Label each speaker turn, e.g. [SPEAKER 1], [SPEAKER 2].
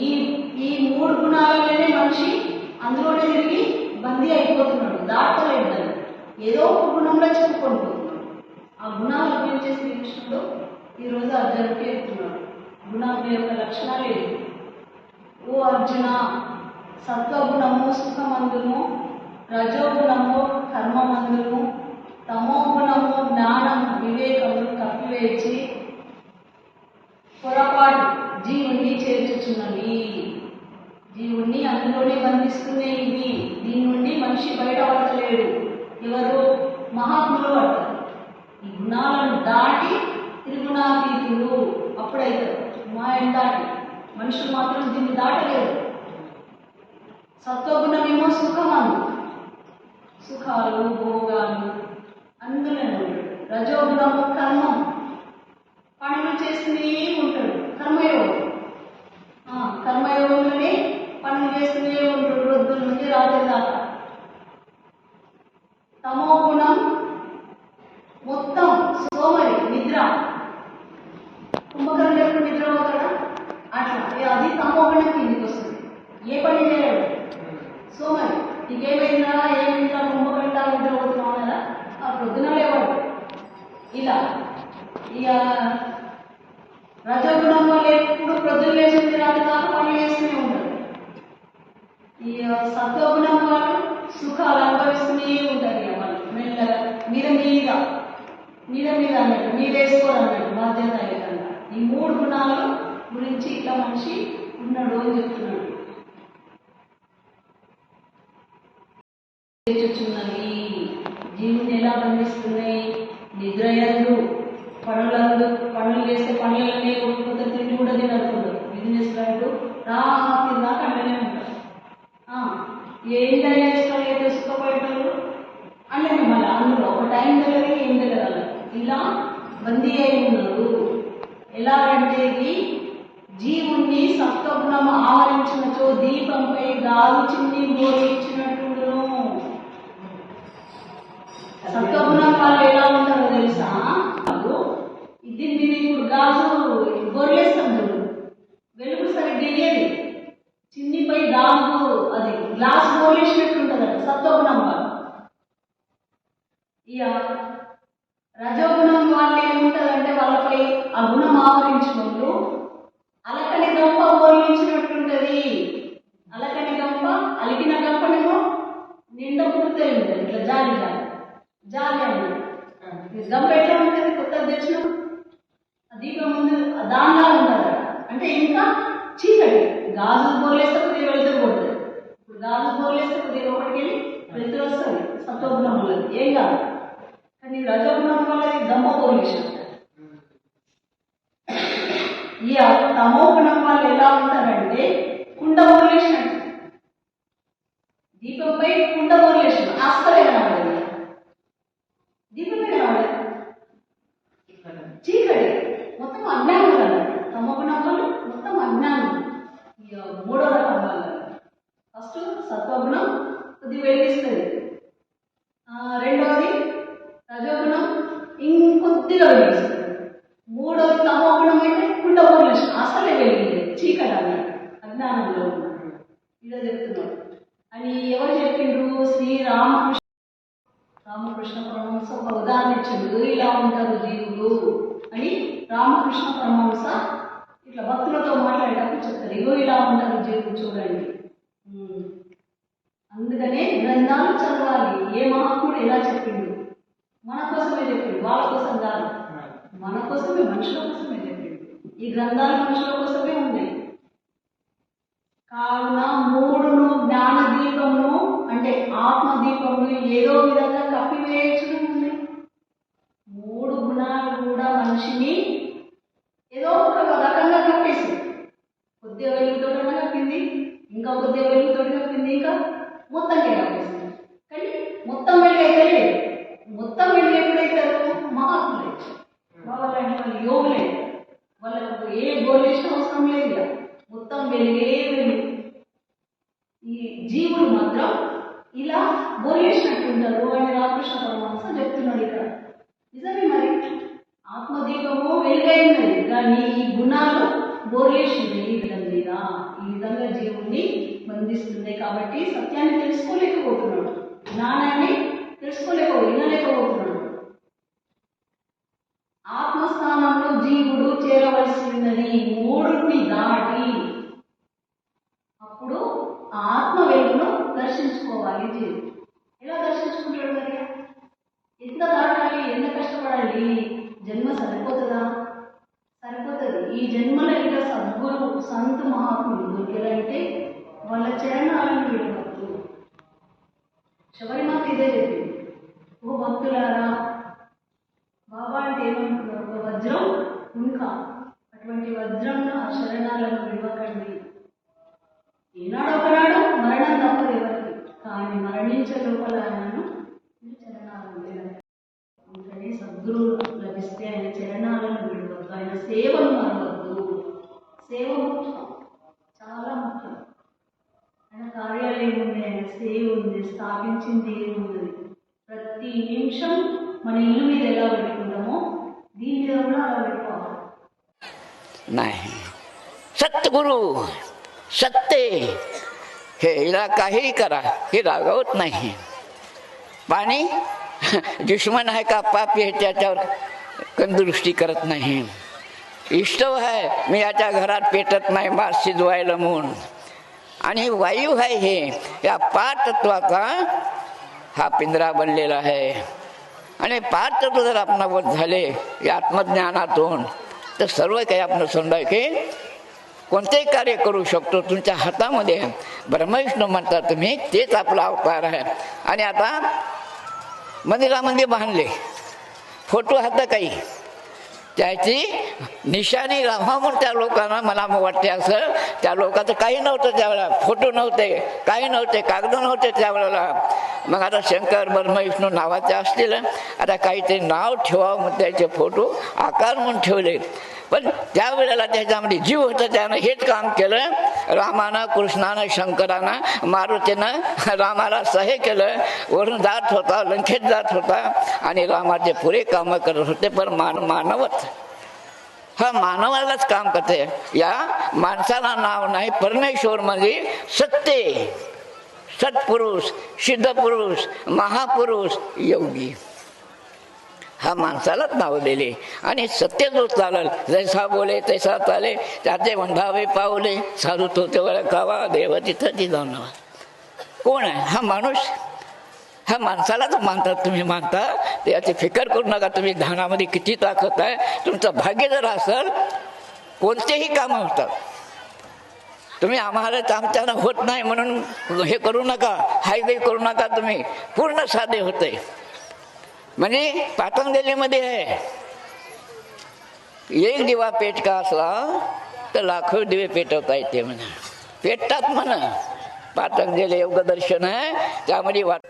[SPEAKER 1] ఈ ఈ మూడు గుణాలలోనే మనిషి అందులోనే తిరిగి బందీ అయిపోతున్నాడు దాటలేడు దాన్ని ఏదో ఒక గుణంలో చిక్కుకొని పోతున్నాడు ఆ గుణాలు అభివృద్ధి చేసి కృష్ణుడు ఈరోజు అర్జునుడికి చెప్తున్నాడు. గుణాల యొక్క లక్షణాలు ఏంటి ఓ అర్జున సత్వగుణము సుఖమందును రజోగుణము కర్మమందును తమోగుణము జ్ఞానం వివేకము కప్పివేచి పొరపాటు జీవుణ్ణి చేర్చుచున్నవి జీవుణ్ణి అందులోనే బంధిస్తున్నాయి ఇవి దీని నుండి మనిషి బయటపడతలేడు ఎవరు మహాత్ములు అంటారు ఈ గుణాలను దాటి త్రిగుణాతీతులు అప్పుడైతే మాయను దాటి మనుషులు మాత్రం దీన్ని దాటలేరు. సత్వగుణమేమో సుఖమాను సుఖాలు భోగాలు అందులోనే రజోగుణము కర్మం పనులు చేస్తూనే ఉంటాడు కర్మ ఆ, కర్మయోగంలోనే పనులు చేస్తూనే ఉంటాడు రొద్దుల నుంచి రాత్రి దాకా తమో గుణం మొత్తం సోమరి నిద్ర కుంభకర్ణ ఎప్పుడు నిద్ర పోతాడా అట్లా ఏ- అది తమో కిందికి వస్తుంది. ఏ పని చేయలేడు సోమరి నీకేమైందా? ఏమైందా? కుంభకర్ణ నిద్ర పోతున్నావు కదా ఆ పొద్దున లేవాడు ఇలా. ఇక రజగుణం వల్ల ఎప్పుడు ప్రొద్దున లేచింది రాదు దాకా పనులు చేస్తూనే ఉంటారు. ఈ సత్వగుణం వాళ్ళు సుఖాలు అనుభవిస్తూనే ఉంటారు ఇక వాళ్ళు. మెల్లగా మీద మీద. మీద మీద అన్నట్టు మీద వేసుకోరు అన్నట్టు బాధ్యత లేకుండా ఈ మూడు గుణాలు గురించి ఇట్లా మనిషి ఉన్నాడు అని చెప్తున్నాడు. చేర్చుచున్నవి జీవుని ఎలా బంధిస్తున్నాయి? నిద్రయందు పనులందు పనులు చేస్తే పనులన్నీ కొట్టుకుంటే తిండి కూడా తినరుకుంటారు బిజినెస్ రైతు రాత్రి దాకా అట్లనే ఉంటారు. ఆ, ఏంటనే ఇష్టం ఏదో అంటే మళ్ళీ అందులో ఒక టైం తెలియదు ఏం తెలియదు ఇలా బందీ అయి ఉన్నారు. ఎలా అంటే జీవుణ్ణి సప్తగుణం ఆవరించినచో దీపంపై గాలు చిన్ని బోధించినట్టును సప్తగుణం వాళ్ళు ఎలా ఉంటారో తెలుసా? దీన్ని ఇది ఇప్పుడు గాజు గొర్రెస్తాం వెలుగు సరిగ్గా ఇయ్యేది చిన్నిపై గాజు అది గ్లాస్ గోరేసినట్టు ఉంటుంది సత్వగుణం వాళ్ళు ఇక రజోగుణం వాళ్ళు ఏముంటుందంటే వాళ్ళపై ఆ గుణం ఆవరించినప్పుడు గంప ఓర్లించినట్టుంటది అలకని గంప అలిగిన గంపనేమో నిండా పుడితే ఉంటుంది ఇట్లా జాలి జాలి. జాలి అన్నది. గంప ఎట్లా ఉంటుంది? కొత్త తెచ్చిన? దీపం ముందు దానిలా ఉంటుంది అంటే ఇంకా చీకటి. గాజు బోర్లేస్తే కొద్దిగా వెళ్తూ కొడుతుంది ఇప్పుడు గాజు బోర్లేస్తే కొద్దిగా లోపలికి వెళ్ళి వెళ్తూ వస్తుంది. సత్వగుణం వల్ల ఏం కాదు. కానీ రజోగుణం వల్ల గంప బోర్లేసిన ఈ తమో గుణం వాళ్ళు ఎలా ఉంటారంటే కుండ బోర్లేసినట్టు దీపంపై కుండ బోర్లేసిన అస్సలే కనబడదు దీపమే కనబడదు చీకటి. రామకృష్ణ పరమహంస ఒక ఉదాహరణ ఇచ్చిండు ఇలా ఉంటారు జీవులు అని రామకృష్ణ పరమహంస ఇట్లా భక్తులతో మాట్లాడేటప్పుడు చెప్తారు. ఇగో ఇలా ఉంటారు జీవులు చూడండి. అందుకనే గ్రంథాలు చదవాలి. ఏ మహాత్ముడు ఎలా చెప్పిండు? మన కోసమే చెప్పిండు వాళ్ళ కోసం కాదు. మన కోసమే మనుషుల కోసమే చెప్పిండు. ఈ గ్రంథాలు మనుషుల కోసమే ఉన్నాయి. కావున మూడును జ్ఞాన దీపమును అంటే ఆత్మ ఏదో విధంగా కప్పివేయచును ఉంది మూడు గుణాలు కూడా మనిషిని ఏదో ఒక రకంగా కప్పేసి కొద్దిగా వెలుగుతోటన్నా కప్పింది ఇంకా కొద్దిగా వెలుగుతోటి కప్పింది ఇంకా మొత్తంగా కప్పేసింది కానీ మొత్తం వెలుగు లేదు. మొత్తం వెలుగు ఎప్పుడైతారు మహాత్ములు వాళ్ళంటే వాళ్ళు యోగులే. వాళ్ళకు ఏ గోలేసిన అవసరం లేదు మొత్తం వెలుగే వెలుగు. ఈ జీవులు మాత్రం ఇలా బోలేసినట్టుంటారు అని రామకృష్ణ పరమహంస చెప్తున్నాడు ఇక్కడ. నిజమే మరి? ఆత్మదీపము వెలుగై కానీ ఈ గుణాలు బోర్లేసింది ఈ విధంగా ఈ విధంగా జీవుణ్ణి బంధిస్తుంది కాబట్టి సత్యాన్ని తెలుసుకోలేకపోతున్నాడు. జ్ఞానాన్ని తెలుసుకోలేక వినలేకపోతున్నాడు. ఆత్మస్థానంలో జీవుడు చేరవలసిందని మూడుని దాటి దర్శించుకోవాలి ఎలా దర్శించుకుంటాడు మరి? ఎంత దాటాలి ఎంత కష్టపడాలి? జన్మ సరిపోతుందా? సరిపోతుంది. ఈ జన్మలో ఇంకా సద్గురు సంత మహాత్ములు దొరికారంటే వాళ్ళ చరణాలను విడవద్దు శబరిమాత ఇదే చెప్పింది. ఓ భక్తులారా బాబా అంటే ఏమంటున్నారు ఒక వజ్రం ఇంకా అటువంటి వజ్రంను ఆ శరణాలను విడవకండి. ఈనాడు ఒకనాడు జీవించే లోపల ఆయనను మీ లభిస్తే ఆయన చరణాలను విడవద్దు ఆయన సేవను మరవద్దు. సేవ ముఖ్యం చాలా ముఖ్యం. ఆయన కార్యాలయం ఉంది ఆయన సేవ ఉంది స్థాపించింది ఉంది ప్రతి నిమిషం మన ఇల్లు మీద ఎలా పెట్టుకుంటామో దీని మీద కూడా అలా పెట్టుకోవాలి.
[SPEAKER 2] సత్గురు సత్తే. हे हिला काहीही करा. हे रागवत नाही. पाणी दुश्मन आहे का? पापी आहे त्याच्यावर कंदुरुष्टी करत नाही. इष्टव आहे मी याच्या घरात पेटत नाही मास शिजवायला म्हणून. आणि वायू आहे हे. या पातत्वाचा हा पिंजरा बनलेला आहे. आणि पाच तत्व जर आपणावर झाले या आत्मज्ञानातून तर सर्व काही आपण समजा की कोणतेही कार्य करू शकतो. तुमच्या हातामध्ये ब्रह्मविष्णू म्हणतात तुम्ही तेच आपला अवतार आहे. आणि आता मंदिरामध्ये बांधले. फोटो हात काही. त्याची निशाणी राहा म्हणून त्या लोकांना मला वाटते असं. त्या लोकांचं काही नव्हतं त्यावेळेला. फोटो नव्हते काही नव्हते कागद नव्हते त्यावेळेला. मग आता शंकर ब्रह्मविष्णू नावाचे असतील. आता काहीतरी नाव ठेवावं म्हणून त्याचे फोटो आकार म्हणून ठेवले. पण त्यावेळेला त्याच्यामध्ये जीव होता त्यानं हेच काम केलं. रामानं कृष्णानं शंकरानं मारुतीनं रामाला सहे केलं. वरून जात होता लंकेत जात होता आणि रामाचे पुरे कामं करत होते पण मान मानवच हा मानवालाच काम करते. या माणसाला नाव नाही परमेश्वर म्हणजे सत्य सत्पुरुष सिद्धपुरुष महापुरुष योगी. हा माणसालाच नाव दिले. आणि सत्य जो चालल जैसा बोले तैसा चाले त्याचे वंधावे पावले. साधू तो तेवढा कावा देव तिथं ती जाऊन कोण आहे? हा माणूस? ह्या माणसालाच मानतात तुम्ही मानता? त्याची फिकर करू नका तुम्ही. ध्यानामध्ये किती ताकद आहे. तुमचं भाग्य जर असेल कोणतेही कामं होतात. तुम्ही आम्हाला आमच्यानं होत नाही म्हणून हे करू नका. हायवे करू नका तुम्ही. पूर्ण साधे होते. म्हणजे पातंजलीमध्ये आहे. एक दिवा पेटका असला तर लाखो दिवे पेटवता येते म्हणा. पेटतात म्हणा. पातंजली योग दर्शन आहे त्यामध्ये वाट